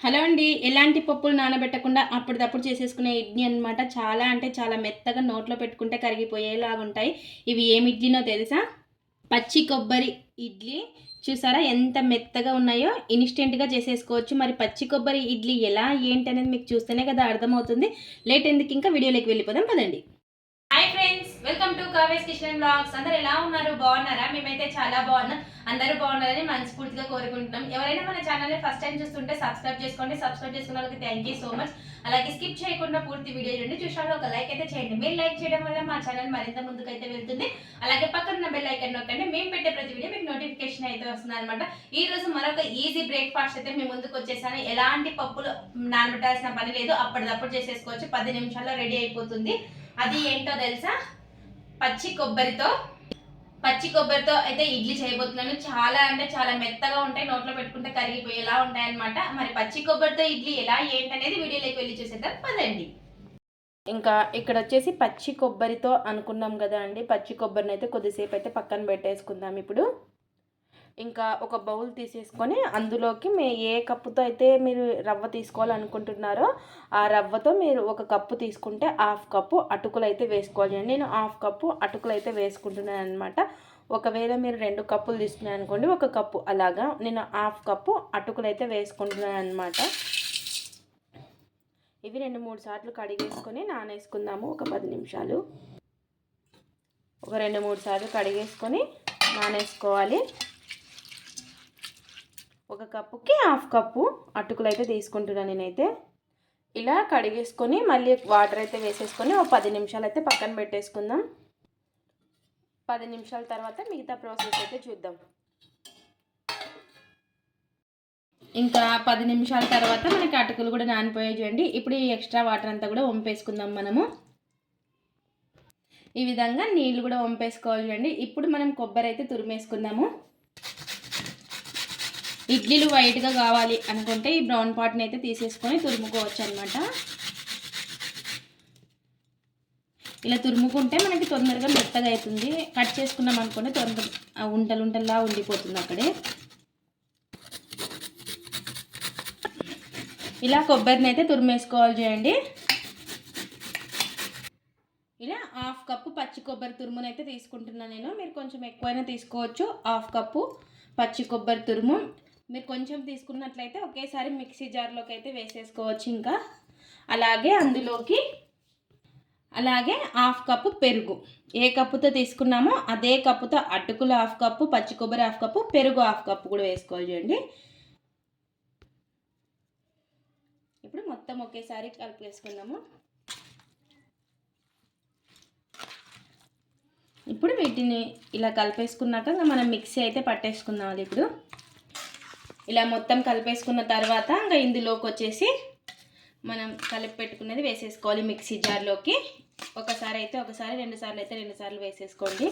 Hello అండి. ఎలాంటి పప్పులు నానబెట్టకుండా అప్పటిదప్పుడు చేసేసుకునే ఇడ్లీ అనమాట చాలా అంటే చాలా మెత్తగా నోట్లో పెట్టుకుంటే కరిగిపోయేలాగా ఉంటాయి ఇవి ఏమి ఇడ్లీనో తెలుసా? పచ్చి కొబ్బరి ఇడ్లీ. చూసారా ఎంత మెత్తగా ఉన్నాయో? ఇన్స్టెంట్గా చేసేసుకోవచ్చు. మరి పచ్చి కొబ్బరి ఇడ్లీ ఎలా? ఏంటి అనేది మీకు చూస్తేనే కదా అర్థమవుతుంది. లేట్ ఎందుకు ఇంకా వీడియోలోకి వెళ్ళిపోదాం. పదండి. టు కావేస్ కిషన్ బ్లాగ్స్. అందరు ఎలా ఉన్నారు? బాగున్నారా? మేమైతే చాలా బాగున్నాం. అందరూ బాగున్నారని మనస్ఫూర్తిగా కోరుకుంటున్నాం. ఎవరైనా మన ఛానల్ ఫస్ట్ టైం చూస్తుంటే సబ్స్క్రైబ్ చేసుకోండి. సబ్స్క్రైబ్ చేసుకున్న వాళ్ళకి థ్యాంక్ యూ సో మచ్ అలాగే స్కిప్ చేయకుండా పూర్తి వీడియో చూడండి. చూసాను ఒక లైక్ అయితే చేయండి. మీరు లైక్ చేయడం వల్ల మా ఛానల్ మరింత ముందుకైతే వెళ్తుంది. అలాగే పక్కన బెల్ ఐకన్ నొక్కండి. మేము పెట్టే ప్రతి వీడియో మీకు నోటిఫికేషన్ అయితే వస్తుంది అనమాట ఈ రోజు మరొక ఈజీ బ్రేక్ఫాస్ట్ అయితే మేము ముందుకు వచ్చేసాను. ఎలాంటి పప్పులు నానబెట్టాల్సిన పని లేదు. అప్పటిదప్పుడు చేసేసుకోవచ్చు. పది నిమిషాల్లో రెడీ అయిపోతుంది. అది ఏంటో తెలుసా? పచ్చి కొబ్బరితో పచ్చి కొబ్బరితో అయితే ఇడ్లీ చేయబోతున్నాను. చాలా అంటే చాలా మెత్తగా ఉంటాయి నోట్లో పెట్టుకుంటే కరిగిపోయేలా ఉంటాయి అనమాట మరి పచ్చి కొబ్బరితో ఇడ్లీ ఎలా ఏంటనేది వీడియోలోకి వెళ్ళి చూసేద్దాం. పదండి. ఇంకా ఇక్కడ వచ్చేసి పచ్చి కొబ్బరితో అనుకున్నాం కదా అండి. పచ్చి కొబ్బరిని అయితే కొద్దిసేపు అయితే పక్కన పెట్టేసుకుందాం ఇప్పుడు. ఇంకా ఒక బౌల్ తీసేసుకొని అందులోకి మీ ఏ కప్పుతో అయితే మీరు రవ్వ తీసుకోవాలనుకుంటున్నారో ఆ రవ్వతో మీరు ఒక కప్పు తీసుకుంటే హాఫ్ కప్పు అటుకులు అయితే వేసుకోవాలి. నేను హాఫ్ కప్పు అటుకులు అయితే వేసుకుంటున్నాను అనమాట ఒకవేళ మీరు రెండు కప్పులు తీసుకున్నాను అనుకోండి ఒక కప్పు అలాగా నేను హాఫ్ కప్పు అటుకులు అయితే వేసుకుంటున్నాను అనమాట ఇవి రెండు మూడు సార్లు కడిగేసుకొని నానేసుకుందాము ఒక పది నిమిషాలు. ఒక రెండు మూడు సార్లు కడిగేసుకొని నానేసుకోవాలి. ఒక కప్పుకి హాఫ్ కప్పు అటుకులు అయితే తీసుకుంటున్నాను నేనైతే. ఇలా కడిగేసుకొని మళ్ళీ వాటర్ అయితే వేసేసుకొని ఒక పది నిమిషాలు అయితే పక్కన పెట్టేసుకుందాం. పది నిమిషాల తర్వాత మిగతా ప్రాసెస్ అయితే చూద్దాం. ఇంకా పది నిమిషాల తర్వాత మనకి అటుకులు కూడా నానిపోయాయి చూడండి. ఇప్పుడు ఈ ఎక్స్ట్రా వాటర్ అంతా కూడా వంపేసుకుందాం మనము. ఈ విధంగా నీళ్ళు కూడా వంపేసుకోవాలి చూడండి. ఇప్పుడు మనం కొబ్బరి అయితే తురిమేసుకుందాము. ఇడ్లీలు వైట్గా కావాలి అనుకుంటే ఈ బ్రౌన్ పాట్ని అయితే తీసేసుకొని తురుముకోవచ్చు అనమాట ఇలా తురుముకుంటే మనకి తొందరగా మెత్తగా అవుతుంది. కట్ చేసుకున్నాం అనుకోండి తొందర ఉంటలు ఉంటల్లా ఉండిపోతుంది అక్కడే. ఇలా కొబ్బరిని అయితే తురిమేసుకోవాలి చేయండి ఇలా హాఫ్ కప్పు పచ్చి కొబ్బరి తురుమునైతే అయితే తీసుకుంటున్నాను నేను. మీరు కొంచెం ఎక్కువైనా తీసుకోవచ్చు. హాఫ్ కప్పు పచ్చి కొబ్బరి తురుము. మీరు కొంచెం తీసుకున్నట్లయితే ఒకేసారి మిక్సీ జార్లోకి అయితే వేసేసుకోవచ్చు ఇంకా. అలాగే అందులోకి అలాగే హాఫ్ కప్పు పెరుగు. ఏ కప్పుతో తీసుకున్నామో అదే కప్పుతో అటుకులు హాఫ్ కప్పు పచ్చి కొబ్బరి హాఫ్ కప్పు పెరుగు హాఫ్ కప్పు కూడా వేసుకోవాలి ఇప్పుడు మొత్తం ఒకేసారి కలిపేసుకున్నాము ఇప్పుడు వీటిని ఇలా కలిపేసుకున్నాక మనం మిక్సీ అయితే పట్టేసుకుందాం ఇప్పుడు. ఇలా మొత్తం కలిపేసుకున్న తర్వాత ఇంకా ఇందులోకి వచ్చేసి మనం కలిపి పెట్టుకున్నది వేసేసుకోవాలి మిక్సీ జార్లోకి. ఒకసారి అయితే ఒకసారి రెండు సార్లు అయితే రెండు సార్లు వేసేసుకోండి.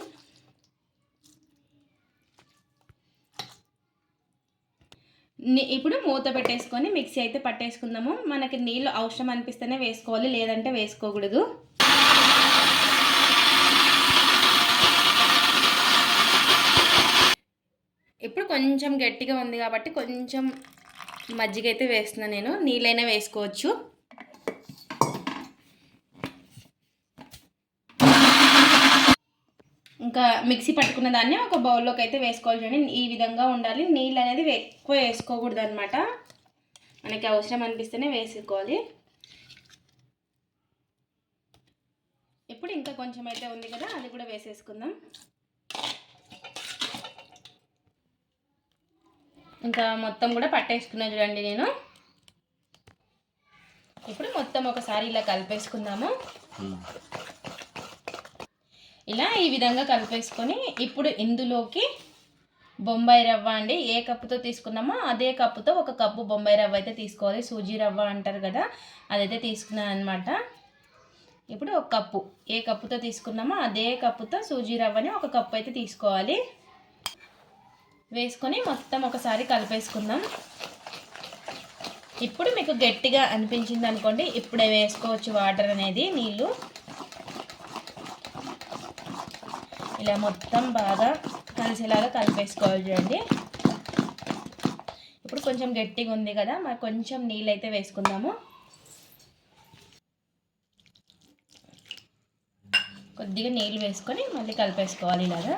ఇప్పుడు మూత పెట్టేసుకొని మిక్సీ అయితే పట్టేసుకుందాము. మనకి నీళ్ళు అవసరం అనిపిస్తేనే వేసుకోవాలి లేదంటే వేసుకోకూడదు. ఇప్పుడు కొంచెం గట్టిగా ఉంది కాబట్టి కొంచెం మజ్జిగ అయితే వేస్తున్నాను నేను. నీళ్ళైనా వేసుకోవచ్చు. ఇంకా మిక్సీ పట్టుకున్న దాన్ని ఒక బౌల్లోకి అయితే వేసుకోవాలి చూడండి. ఈ విధంగా ఉండాలి. నీళ్ళు అనేది ఎక్కువ వేసుకోకూడదు అనమాట మనకి అవసరం అనిపిస్తేనే వేసుకోవాలి. ఇప్పుడు ఇంకా కొంచెం అయితే ఉంది కదా అది కూడా వేసేసుకుందాం. ఇంకా మొత్తం కూడా పట్టేసుకున్నా చూడండి నేను. ఇప్పుడు మొత్తం ఒకసారి ఇలా కలిపేసుకుందాము. ఇలా ఈ విధంగా కలిపేసుకొని ఇప్పుడు ఇందులోకి బొంబాయి రవ్వ అండి ఏ కప్పుతో తీసుకున్నామో అదే కప్పుతో ఒక కప్పు బొంబాయి రవ్వ అయితే తీసుకోవాలి. సూజీ రవ్వ అంటారు కదా అదైతే తీసుకున్నాను అనమాట ఇప్పుడు ఒక కప్పు ఏ కప్పుతో తీసుకున్నామో అదే కప్పుతో సూజీ రవ్వని ఒక కప్పు అయితే తీసుకోవాలి. వేసుకొని మొత్తం ఒకసారి కలిపేసుకుందాం. ఇప్పుడు మీకు గట్టిగా అనిపించింది అనుకోండి ఇప్పుడే వేసుకోవచ్చు వాటర్ అనేది నీళ్ళు. ఇలా మొత్తం బాగా కలిసేలాగా కలిపేసుకోవాలి చూడండి. ఇప్పుడు కొంచెం గట్టిగా ఉంది కదా మరి కొంచెం నీళ్ళు అయితే వేసుకుందాము. కొద్దిగా నీళ్ళు వేసుకొని మళ్ళీ కలిపేసుకోవాలి ఇలాగా.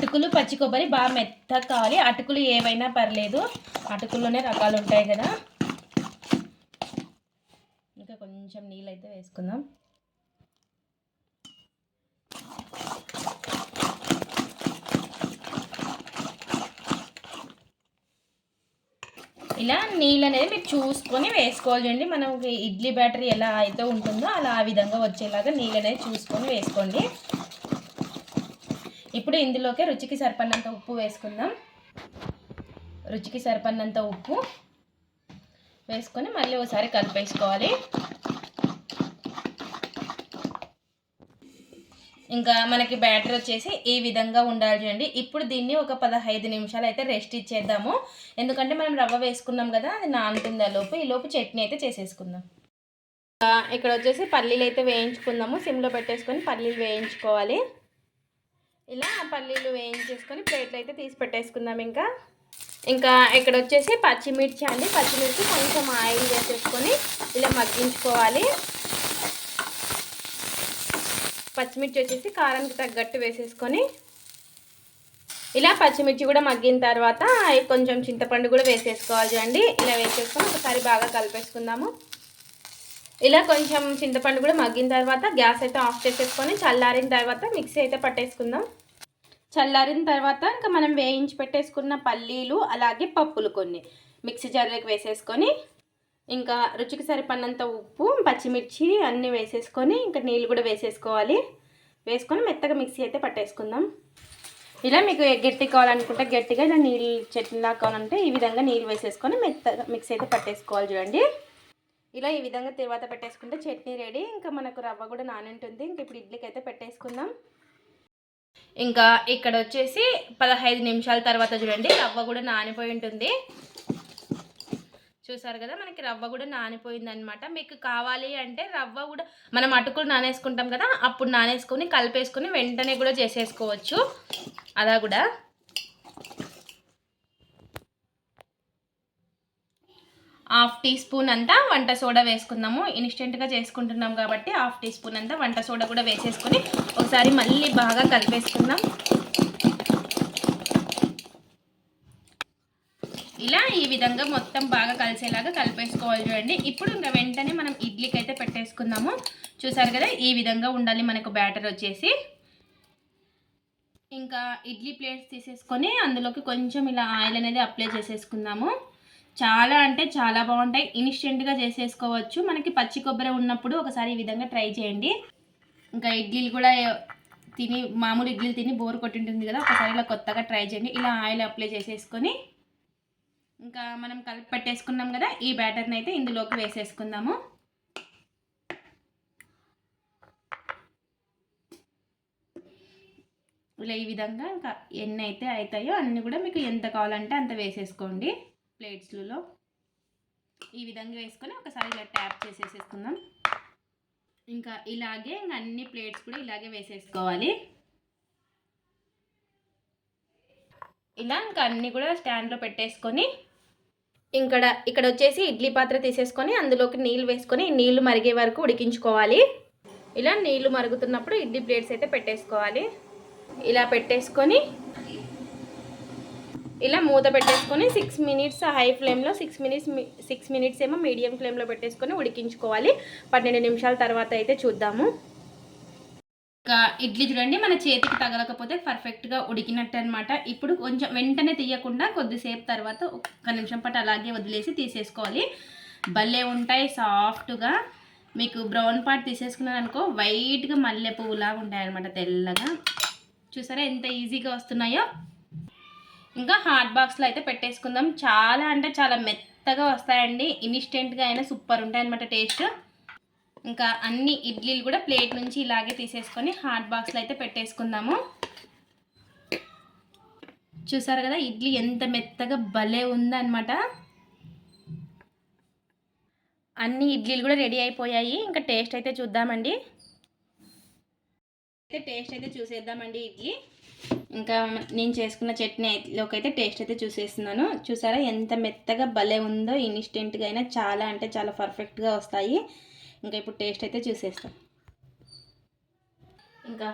అటుకులు పచ్చి కొబ్బరి బాగా మెత్తగా కావాలి అటుకులు ఏవైనా పర్లేదు. అటుకుల్లోనే రకాలు ఉంటాయి కదా. ఇంకా కొంచెం నీళ్ళు అయితే వేసుకుందాం. ఇలా నీళ్ళు అనేది మీరు చూసుకొని వేసుకోవాలి చూడండి. మనం ఇడ్లీ బ్యాటరీ ఎలా అయితే ఉంటుందో అలా ఆ విధంగా వచ్చేలాగా నీళ్ళు అనేది చూసుకొని వేసుకోండి. ఇప్పుడు ఇందులోకి రుచికి సరిపడినంత ఉప్పు వేసుకుందాం. రుచికి సరిపడినంత ఉప్పు వేసుకొని మళ్ళీ ఒకసారి కలిపేసుకోవాలి. ఇంకా మనకి బ్యాటర్ వచ్చేసి ఈ విధంగా ఉండాలి చూడండి. ఇప్పుడు దీన్ని ఒక పదహైదు నిమిషాలు అయితే రెస్ట్ ఇచ్చేద్దాము. ఎందుకంటే మనం రవ్వ వేసుకున్నాం కదా అది నానుతుంది లోపు ఈ లోపు చట్నీ అయితే చేసేసుకుందాం. ఇక్కడ వచ్చేసి పల్లీలు అయితే వేయించుకుందాము. సిమ్లో పెట్టేసుకొని పల్లీలు వేయించుకోవాలి. ఇలా పల్లీలు వేయించేసుకొని ప్లేట్లు అయితే తీసి పెట్టేసుకుందాం ఇంకా. ఇంకా ఇక్కడ వచ్చేసి పచ్చిమిర్చి అండి. పచ్చిమిర్చి కొంచెం ఆయిల్ వేసేసుకొని ఇలా మగ్గించుకోవాలి. పచ్చిమిర్చి వచ్చేసి కారానికి తగ్గట్టు వేసేసుకొని ఇలా పచ్చిమిర్చి కూడా మగ్గిన తర్వాత కొంచెం చింతపండు కూడా వేసేసుకోవాలి చూడండి ఇలా వేసేసుకొని ఒకసారి బాగా కలిపేసుకుందాము. ఇలా కొంచెం చింతపండు కూడా మగ్గిన తర్వాత గ్యాస్ అయితే ఆఫ్ చేసేసుకొని చల్లారిన తర్వాత మిక్సీ అయితే పట్టేసుకుందాం. చల్లారిన తర్వాత ఇంకా మనం వేయించి పెట్టేసుకున్న పల్లీలు అలాగే పప్పులు కొన్ని. మిక్సీ జార్లోకి వేసేసుకొని ఇంకా రుచికి సరిపడినంత ఉప్పు పచ్చిమిర్చి అన్నీ వేసేసుకొని ఇంకా నీళ్ళు కూడా వేసేసుకోవాలి. వేసుకొని మెత్తగా మిక్సీ అయితే పట్టేసుకుందాం. ఇలా మీకు గట్టి కావాలనుకుంటే గట్టిగా ఇలా నీళ్ళు చట్నీలా కావాలంటే ఈ విధంగా నీళ్ళు వేసేసుకొని మెత్తగా మిక్సీ అయితే పట్టేసుకోవాలి చూడండి. ఇలా ఈ విధంగా తర్వాత పెట్టేసుకుంటే చట్నీ రెడీ. ఇంకా మనకు రవ్వ కూడా నానింటుంది. ఇంకా ఇప్పుడు ఇడ్లీకి అయితే పెట్టేసుకుందాం. ఇంకా ఇక్కడ వచ్చేసి పదహైదు నిమిషాల తర్వాత చూడండి రవ్వ కూడా నానిపోయి ఉంటుంది. చూసారు కదా మనకి రవ్వ కూడా నానిపోయింది అనమాట మీకు కావాలి అంటే రవ్వ కూడా మనం అటుకులు నానేసుకుంటాం కదా అప్పుడు నానేసుకొని కలిపేసుకొని వెంటనే కూడా చేసేసుకోవచ్చు. అలా కూడా. హాఫ్ టీ స్పూన్ అంతా వంట సోడా వేసుకుందాము. ఇన్స్టెంట్గా చేసుకుంటున్నాం కాబట్టి హాఫ్ టీ స్పూన్ అంతా వంట సోడా కూడా వేసేసుకొని ఒకసారి మళ్ళీ బాగా కలిపేసుకుందాం. ఇలా ఈ విధంగా మొత్తం బాగా కలిసేలాగా కలిపేసుకోవాలి చూడండి. ఇప్పుడు ఇంకా వెంటనే మనం ఇడ్లీకి అయితే పెట్టేసుకుందాము. చూసారు కదా ఈ విధంగా ఉండాలి మనకు బ్యాటర్ వచ్చేసి. ఇంకా ఇడ్లీ ప్లేట్స్ తీసేసుకొని అందులోకి కొంచెం ఇలా ఆయిల్ అనేది అప్లై చేసేసుకుందాము. చాలా అంటే చాలా బాగుంటాయి. ఇన్స్టెంట్గా చేసేసుకోవచ్చు. మనకి పచ్చి కొబ్బరి ఉన్నప్పుడు ఒకసారి ఈ విధంగా ట్రై చేయండి. ఇంకా ఇడ్లీలు కూడా తిని మామూలు ఇడ్లీలు తిని బోర్ కొట్టింటుంది కదా ఒకసారి ఇలా కొత్తగా ట్రై చేయండి. ఇలా ఆయిల్ అప్లై చేసేసుకొని ఇంకా మనం కలిపి పెట్టేసుకున్నాం కదా ఈ బ్యాటర్ని అయితే ఇందులోకి వేసేసుకుందాము. ఇలా ఈ విధంగా ఇంకా ఎన్ని అయితే అవుతాయో అన్నీ కూడా మీకు ఎంత కావాలంటే అంత వేసేసుకోండి. ప్లేట్స్లలో ఈ విధంగా వేసుకొని ఒకసారి ఇలా ట్యాప్ చేసేసేసుకుందాం. ఇంకా ఇలాగే ఇంకా అన్ని ప్లేట్స్ కూడా ఇలాగే వేసేసుకోవాలి. ఇలా ఇంకా అన్నీ కూడా స్టాండ్లో పెట్టేసుకొని ఇక్కడ ఇక్కడ వచ్చేసి ఇడ్లీ పాత్ర తీసేసుకొని అందులోకి నీళ్ళు వేసుకొని నీళ్ళు మరిగే వరకు ఉడికించుకోవాలి. ఇలా నీళ్ళు మరుగుతున్నప్పుడు ఇడ్లీ ప్లేట్స్ అయితే పెట్టేసుకోవాలి. ఇలా పెట్టేసుకొని ఇలా మూత పెట్టేసుకొని సిక్స్ మినిట్స్ హై ఫ్లేమ్లో సిక్స్ మినిట్స్ సిక్స్ మినిట్స్ ఏమో మీడియం ఫ్లేమ్లో పెట్టేసుకొని ఉడికించుకోవాలి. పన్నెండు నిమిషాల తర్వాత అయితే చూద్దాము. ఇడ్లీ చూడండి మన చేతికి తగలకపోతే పర్ఫెక్ట్గా ఉడికినట్టు అనమాట ఇప్పుడు కొంచెం వెంటనే తీయకుండా కొద్దిసేపు తర్వాత ఒక్క నిమిషం పాటు అలాగే వదిలేసి తీసేసుకోవాలి. భలే ఉంటాయి సాఫ్ట్గా. మీకు బ్రౌన్ పార్ట్ తీసేసుకున్నాను అనుకో వైట్గా మల్లె పువ్వులాగా ఉంటాయి అనమాట తెల్లగా. చూసారా ఎంత ఈజీగా వస్తున్నాయో? ఇంకా హాట్ బాక్స్లో అయితే పెట్టేసుకుందాం. చాలా అంటే చాలా మెత్తగా వస్తాయండి. ఇన్స్టెంట్గా అయినా సూపర్ ఉంటాయి అనమాట టేస్ట్. ఇంకా అన్ని ఇడ్లీలు కూడా ప్లేట్ నుంచి ఇలాగే తీసేసుకొని హాట్ బాక్స్లో అయితే పెట్టేసుకుందాము. చూసారు కదా ఇడ్లీ ఎంత మెత్తగా భలే ఉందన్నమాట. అన్ని ఇడ్లీలు కూడా రెడీ అయిపోయాయి. ఇంకా టేస్ట్ అయితే చూద్దామండి. అయితే టేస్ట్ అయితే చూసేద్దామండి ఇడ్లీ. ఇంకా నేను చేసుకున్న చట్నీలోకి అయితే టేస్ట్ అయితే చూసేస్తున్నాను. చూసారా ఎంత మెత్తగా భలే ఉందో ఇన్స్టెంట్గా అయినా చాలా అంటే చాలా పర్ఫెక్ట్గా వస్తాయి. ఇంకా ఇప్పుడు టేస్ట్ అయితే చూసేస్తాం. ఇంకా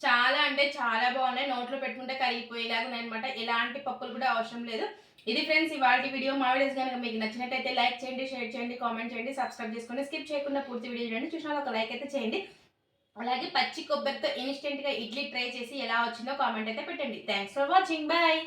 చాలా అంటే చాలా బాగున్నాయి. నోట్లో పెట్టుకుంటే కరిగిపోయేలాగా ఉన్నాయన్నమాట ఎలాంటి పప్పులు కూడా అవసరం లేదు. ఇది ఫ్రెండ్స్ ఇవాళ వీడియో మా వీడియోస్ కనుక మీకు నచ్చినట్టయితే లైక్ చేయండి షేర్ చేయండి కామెంట్ చేయండి సబ్స్క్రైబ్ చేసుకోండి స్కిప్ చేయకుండా పూర్తి వీడియో చూడండి. చూసిన ఒక లైక్ అయితే చేయండి. అలాగే పచ్చి కొబ్బరితో ఇన్స్టెంట్గా ఇడ్లీ ట్రై చేసి ఎలా వచ్చిందో కామెంట్ అయితే పెట్టండి. Thanks for watching bye